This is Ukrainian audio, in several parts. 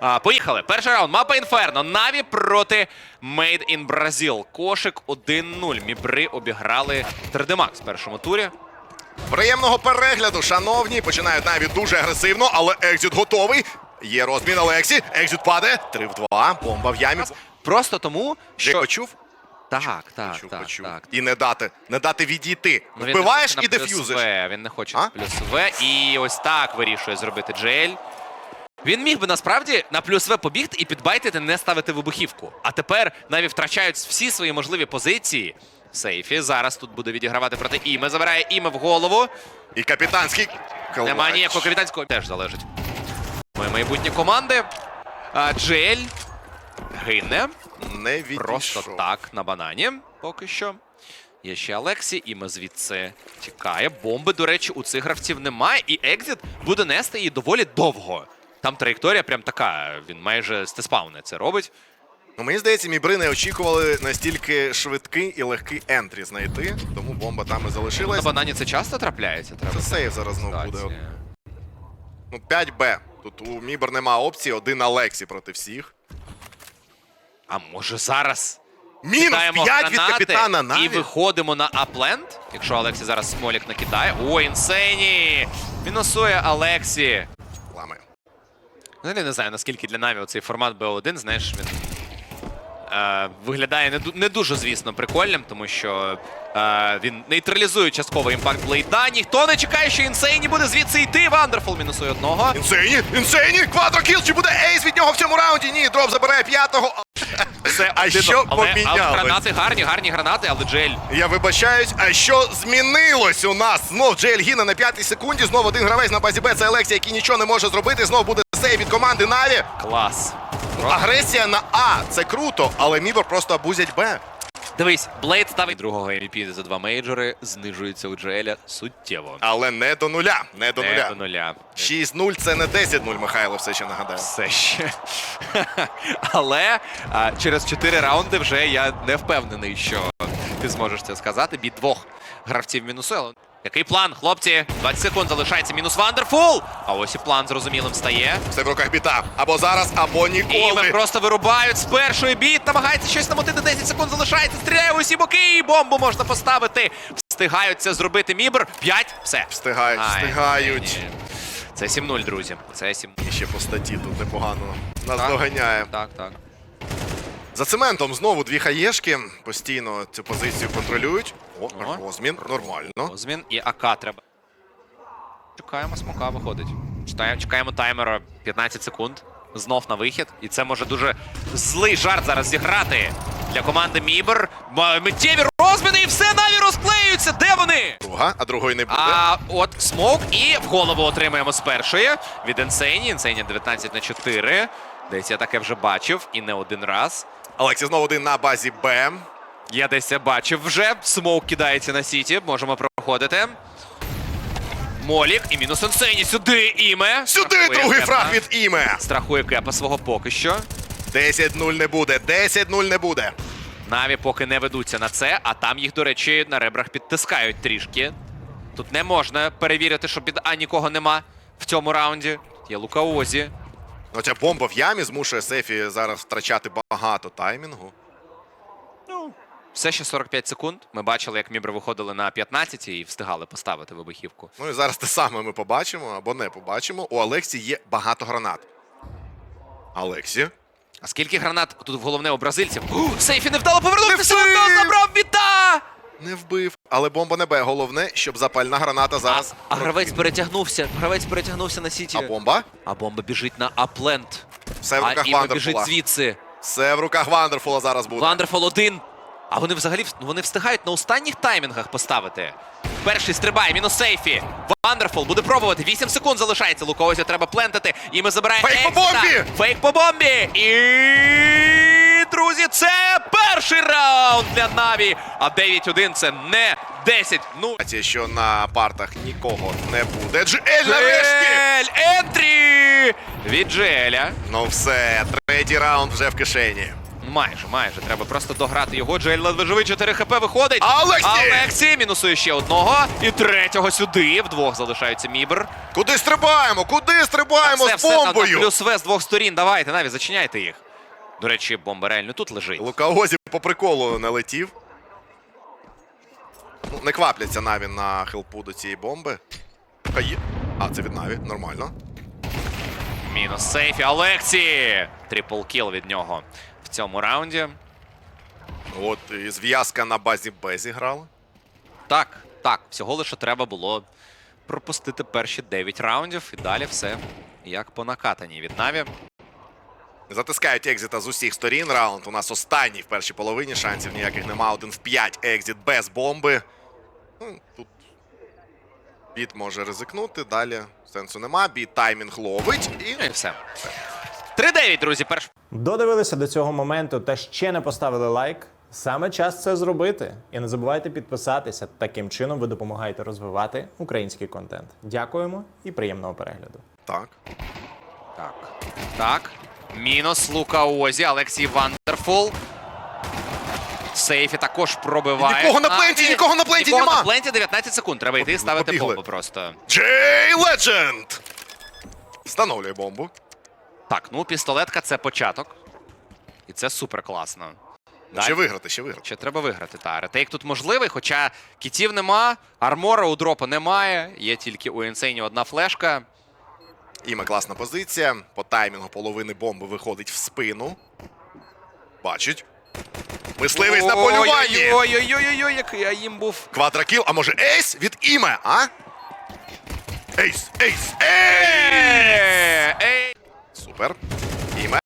А, поїхали. Перший раунд. Мапа Інферно. Наві проти Made in Brazil. Кошик 1-0. Мібри обіграли 3D Max в першому турі. Приємного перегляду, шановні. Починають навіть дуже агресивно, але екзит готовий. Є розмін Алексі. Екзит падає. 3 в 2. Бомба в ямі. Просто тому, Що що почув? так, так, Почув, так, почув. так. І не дати, не дати відійти. Ну, він Вбиваєш не і хоче на плюс деф'юзиш. В, Він не хоче А? на плюс В. І ось так вирішує зробити Джель. Він міг би насправді на плюс В побігти і підбайтити, не ставити вибухівку. А тепер навіть втрачають всі свої можливі позиції. Сейфі зараз тут буде відігравати проти Іме. Забирає Іме в голову. І капітанський. Немає ніякого капітанського теж залежить. Мої майбутні команди. А, Джель гине. Не відійшов. Просто так на банані поки що. Є ще Алексі, і ми звідси тікає. Бомби, до речі, у цих гравців немає, і екзит буде нести її доволі довго. Там траєкторія прям така. Він майже з теспауна це робить. Ну, мені здається, мібри не очікували настільки швидкий і легкий ентрі знайти, тому бомба там і залишилась. На банані це часто трапляється. Треба Це сейв зараз знову буде. Ну, 5Б. Тут у Мібер нема опції, один Алексі проти всіх. А може зараз Мінус 5 від капітана і виходимо на апленд? Якщо Алексі зараз смолік накидає. О, інсейні! Мінусує Алексі. Ламає. Взагалі не знаю, наскільки для Наві цей формат B1, знаєш, він е, виглядає не, не дуже, звісно, прикольним, тому що е, він нейтралізує частково імпакт Блейда. Ніхто не чекає, що інсейні буде звідси йти. Вандерфул мінусує одного. Інсейні! Інсейні! Квадрокіл! Чи буде ейс від нього в цьому раунді? Ні, дроп забирає п'ятого. Це А один- що але, але гранати гарні, гарні гранати, але Джель Я вибачаюсь, а що змінилось у нас? Знов Джейль Гіна на п'ятій секунді, знов один гравець на базі Б, це Алексій, який нічого не може зробити. Знов буде сейв від команди Наві. клас. Агресія на А. Це круто, але Мібер просто абузять Б. Дивись, Блейд ставить другого MVP за два мейджори, знижується у Джеля суттєво. Але не до нуля. Не до Не нуля. до нуля. 6-0 це не 10-0, Михайло все ще нагадаю. Все ще. Але а, через 4 раунди вже я не впевнений, що ти зможеш це сказати. Бій двох гравців мінусує. Який план, хлопці? 20 секунд залишається мінус Вандерфул. А ось і план зрозумілим стає. Все в руках біта. Або зараз, або І ми просто вирубають з першої біт. Намагається щось намотити. 10 секунд залишається. Стріляє в усі боки. І бомбу можна поставити. Встигають це зробити Мібр. 5. Все. Встигають, Ай, встигають. ні, ні. Це 7-0, друзі. Це 7. І ще по статті тут непогано. Нас Так. доганяє. Так, так. За цементом знову дві хаєшки. Постійно цю позицію контролюють. О, О. розмін. Нормально. Змін і АК треба. Чекаємо, смока виходить. Чекаємо таймера 15 секунд. Знов на вихід. І це може дуже злий жарт зараз зіграти для команди Мібер. Миттєві розміни і все наві розклеюються. Де вони? Друга, а другої не буде. А от смок і в голову отримаємо з першої від Інсейні. Інсейні 19 на 4. Десь я таке вже бачив і не один раз. Олексій знову один на базі Б. Я десь це бачив вже. Смоук кидається на сіті. Можемо проходити. Молік і мінус Інсейні. Сюди іме. Сюди Страхує другий Кепа. фраг від іме. Страхує кепа свого поки що. 10-0 не буде. 10-0 не буде. Наві поки не ведуться на це, а там їх, до речі, на ребрах підтискають трішки. Тут не можна перевірити, що під А нікого нема в цьому раунді. Є Лукаозі. Оця бомба в ямі змушує Сефі зараз втрачати багато таймінгу. Ну, все ще 45 секунд. Ми бачили, як Мібри виходили на 15 і встигали поставити вибухівку. Ну і зараз те саме ми побачимо або не побачимо. У Алексі є багато гранат. Алексі. А скільки гранат тут головне у бразильців? У, Сейфі Не все одно вбив! забрав біта! Не вбив, але бомба не Б. Головне, щоб запальна граната зараз. а гравець перетягнувся. Гравець перетягнувся на сіті. А бомба? А бомба біжить на апленд. Все в А руках Іва біжить звідси. Все в руках Вандерфула зараз буде. Вандерфол один. А вони взагалі вони встигають на останніх таймінгах поставити. Перший стрибає, мінус сейфі. Вандерфол буде пробувати. 8 секунд залишається. Луковозі треба плентати. І ми забираємо. Фейк по бомбі! Фейк по бомбі! І друзі, це перший раунд для Наві. А 9-1 це не 10. Ну, Це що на партах нікого не буде. Джель нарешті! Джель! Ентрі! Від Джеля. Ну все, третій раунд вже в кишені. Майже, майже. Треба просто дограти його. Джейль ледве 4 хп виходить. Алексі! Алексі мінусує ще одного. І третього сюди. Вдвох залишається Мібер. Куди стрибаємо? Куди стрибаємо Все, з все, бомбою? плюс В з двох сторін. Давайте, навіть зачиняйте їх. До речі, бомба реально тут лежить. Лукаозі по приколу не летів. Ну, не квапляться Наві на хелпу до цієї бомби. Хай. А, це від Наві, нормально. Мінус сейфі. Алексі! Трипл кіл від нього в цьому раунді. От і зв'язка на базі Б зіграла. Так, так, всього лише треба було пропустити перші 9 раундів, і далі все як по накатаній від Наві. Затискають екзита з усіх сторін. Раунд у нас останній в першій половині. Шансів ніяких нема. Один в 5 екзит без бомби. Ну, тут біт може ризикнути. Далі сенсу нема. Біт таймінг ловить. І Ну і все. 3-9, друзі, перш. Додивилися до цього моменту та ще не поставили лайк. Саме час це зробити. І не забувайте підписатися. Таким чином ви допомагаєте розвивати український контент. Дякуємо і приємного перегляду. так. Так. Так. Мінус Лука Озі, Олексій Вандерфул. Сейфі також пробиває. Нікого на пленті, нікого на пленті нікого нема. на пленті 19 секунд. Треба йти і ставити Побігли. бомбу просто. Джей Ледженд! Встановлює бомбу. Так, ну пістолетка це початок. І це супер класно. Ще виграти, ще виграти. Ще треба виграти. Та ретейк тут можливий, хоча кітів нема, армора у дропа немає. Є тільки у інсейні одна флешка. Іме класна позиція. По таймінгу половини бомби виходить в спину. Бачить. Мисливець на полюванні. Ой-ой-ой, який я їм був. Квадракіл, а може ейс від іме, а? Ейс, ейс, ейс! Супер. Іме,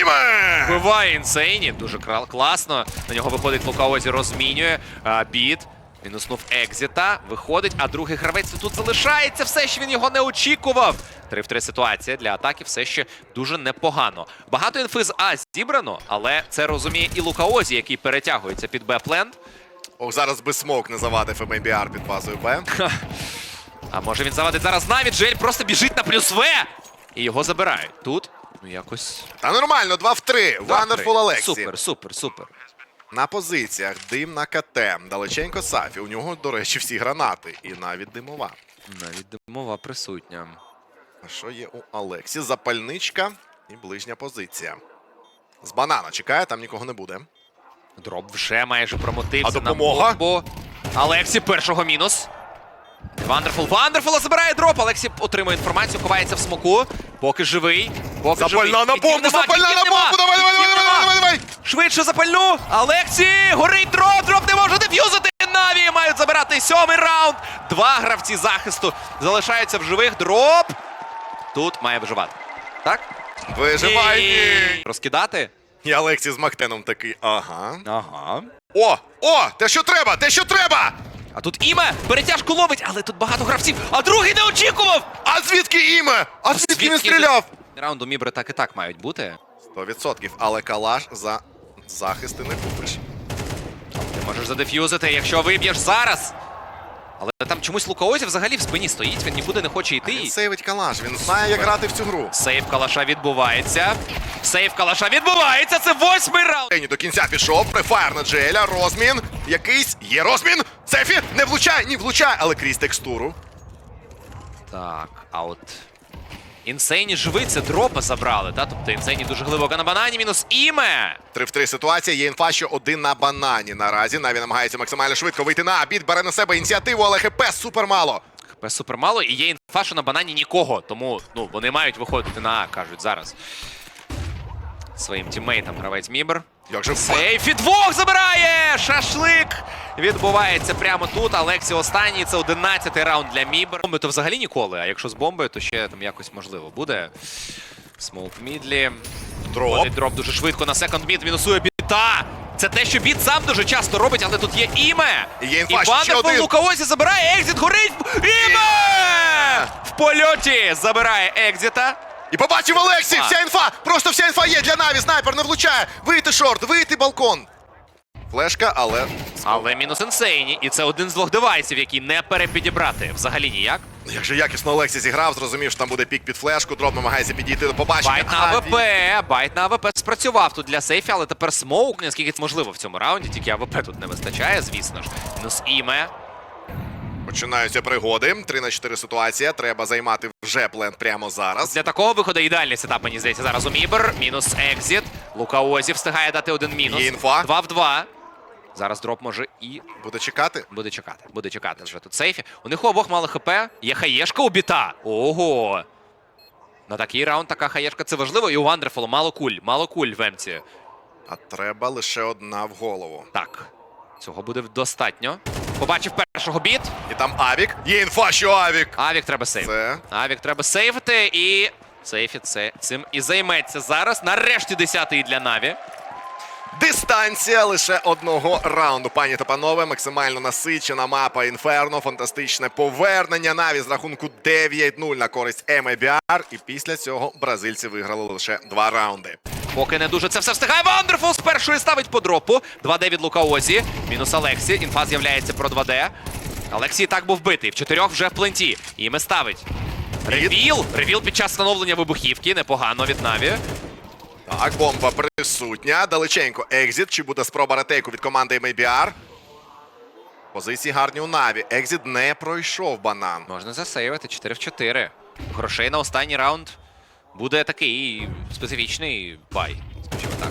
іме! Вбиває інсейні, дуже класно. На нього виходить Лукаозі, розмінює. Біт. Мінуснув екзіта, виходить, а другий гравець тут залишається. Все ще він його не очікував. 3 в 3 ситуація для атаки все ще дуже непогано. Багато інфи з А зібрано, але це розуміє і Лукаозі, який перетягується під Б-пленд. Ох, зараз би смок не завадив МБР під базою Б. А може він завадить зараз навіть Джель просто біжить на плюс В! І його забирають. Тут, ну якось. Та нормально, 2 в 3. Вандерфул Алексі. Супер, супер, супер. На позиціях дим на КТ. Далеченько Сафі. У нього, до речі, всі гранати. І навіть димова. Навіть димова присутня. А що є у Алексі? Запальничка і ближня позиція. З банана чекає, там нікого не буде. Дроп вже майже промотився А допомога? на бомбу. Алексі першого мінус. Вандерфул. Вандерфула забирає дроп. Алексі отримує інформацію, ховається в смоку. Поки живий. Поки живий. Запальна на бомбу, нема, запальна на нема. бомбу! Давай, давай, давай, давай, нема. давай, давай! Швидше запальну. Алексі! Горить дроп! Дроп не може деф'юзити! Наві мають забирати сьомий раунд. Два гравці захисту залишаються в живих. Дроп. Тут має виживати. Так? Виживай! Ні. Розкидати? І Алексі з Мактеном такий. Ага. Ага. О! О! Те, що треба! Те, що треба! А тут іме перетяжку ловить, але тут багато гравців, а другий не очікував! А звідки іме? А звідки він Звідки стріляв? Раунду Мібри так і так мають бути. 100%. Але калаш за захисти не купиш. Ти можеш задеф'юзити, якщо виб'єш зараз. Але там чомусь Лукаозі взагалі в спині стоїть, він нікуди не хоче йти. Він сейвить калаш, він знає, як грати в цю гру. Сейв калаша відбувається. Сейв калаша відбувається. Це восьмий раунд. Ені до кінця пішов, префайр на Джеля, розмін. Якийсь є розмін. Сефі не влучає, ні влучає, але крізь текстуру. Так, а от. Інсейні живиться, дропа забрали, та? Тобто інсейні дуже глибоко на банані, мінус іме. 3 в 3 ситуація. Є інфа, що один на банані наразі. Наві намагається максимально швидко вийти на обід, бере на себе ініціативу, але ХП супермало. ХП супермало і є інфа, що на банані нікого. Тому ну, вони мають виходити на А, кажуть зараз. Своїм тіммейтам гравець Мібер. Як же Сейфі двох забирає! Шашлик відбувається прямо тут. Алексі останній. Це 11-й раунд для Мібер. Бомби то взагалі ніколи, а якщо з бомбою, то ще там якось можливо буде. Смоук мідлі. дроп. Дроп дуже швидко на секонд мід. Мінусує біта. Це те, що біт сам дуже часто робить, але тут є іме. І є І інфа, ще один. Лукаозі забирає екзит, горить. Іме! В польоті забирає екзита. І побачив Олексій! Вся інфа! Просто вся інфа є для Наві. Снайпер не влучає. Вийти шорт, вийти балкон. Флешка, але Але мінус інсейні. І це один з двох девайсів, який не перепідібрати взагалі ніяк. як же якісно Олексій зіграв, зрозумів, що там буде пік під флешку. Дроп намагається підійти до побачення. Байт на АВП. Байт на АВП спрацював тут для сейфі, але тепер смоук, наскільки це можливо в цьому раунді, тільки АВП тут не вистачає, звісно ж. Мінус іме. Починаються пригоди. 3 на 4 ситуація. Треба займати вже плент прямо зараз. Для такого виходу ідеальний сетап, мені здається, зараз у Мібер. Мінус екзіт. Лука Озі встигає дати один мінус. Є інфа. Два в два. Зараз дроп може і Буде чекати. буде чекати. Буде чекати вже тут сейфі. У них у обох мало хп. Є хаєшка у біта. Ого. На такий раунд така хаєшка це важливо. І у Вандерфолу мало куль. Мало куль в емці. А треба лише одна в голову. Так. Цього буде достатньо. Побачив першого біт. І там Авік. Є інфа, що Авік. Авік треба сейвити. Це Авік треба сейвити і. Сейфі це цим і займеться зараз. Нарешті десятий для Наві. дистанція лише одного раунду. Пані та панове, максимально насичена мапа Інферно. Фантастичне повернення. Наві з рахунку 9-0 на користь MABR. І після цього бразильці виграли лише два раунди. Поки не дуже це все встигає. Вандерфул з першої ставить по дропу. 2D від Лукаозі. Мінус Алексі. Інфа з'являється про 2D. Алексій так був битий. В чотирьох вже в пленті. Іме ставить. Ревіл. Ревіл під час встановлення вибухівки. Непогано від Наві. Так, бомба присутня. Далеченько екзіт. Чи буде спроба ретейку від команди MABR? Позиції гарні у Наві. Екзіт не пройшов банан. Можна засейвити 4 в 4. Грошей на останній раунд буде такий специфічний бай. Скажімо так.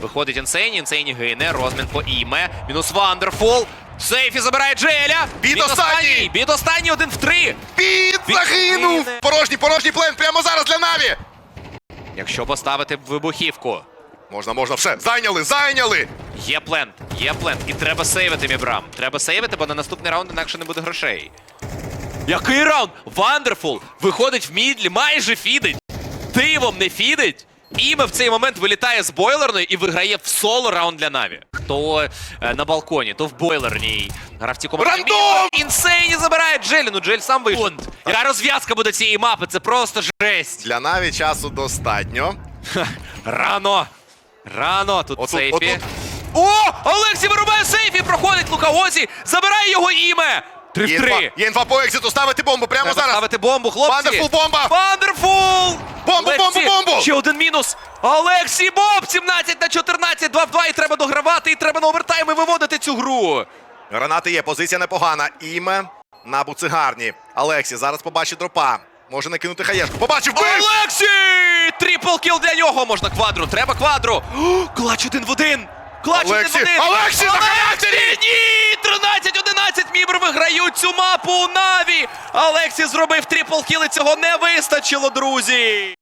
Виходить інсейні, інсейні гине, розмін по іме. Мінус Вандерфул. Сейфі забирає Джеля. Бід останній! Бід останній один в три. Він загинув! Порожній, порожній плен прямо зараз для Наві! Якщо поставити вибухівку. Можна, можна, все. Зайняли, зайняли! Є плент, є плент. І треба сейвити Мібрам. Треба сейвити, бо на наступний раунд інакше не буде грошей. Який раунд? Вандерфул виходить в мідлі, майже фідить. Дивом не фідить. Іме в цей момент вилітає з бойлерної і виграє в соло раунд для Наві. То е, на балконі, то в бойлерній. Гравці команди Рандом! Інсейні забирає Джелі. Ну Джель сам вийшов. Яка розв'язка буде цієї мапи? Це просто жесть. Для Наві часу достатньо. Рано. Рано тут Отут, сейфі. отут. О! Олексій вирубає сейфі! Проходить Лукаозі! Забирає його іме! 3 Є в 3. інфа, є інфа по екзиту, ставити бомбу прямо Треба зараз. ставити бомбу, хлопці! Вандерфул бомба! Вандерфул! Бомбу, Олексій, бомбу, бомбу! Ще один мінус! Олексій Боб! 17 на 14, 2 в 2, і треба догравати, і треба на овертайми виводити цю гру! Гранати є, позиція непогана. Іме на буцигарні. Алексі зараз побачить дропа. Може накинути хаєшку. Побачив! бив! Олексій! Трипл кіл для нього! Можна квадру, треба квадру! О, Клач один в один! Клач один Олексій! один! Олексій, на характері! Ні! 13-11 Мібр виграють цю мапу у Наві! Олексій зробив трипл кіл і цього не вистачило, друзі!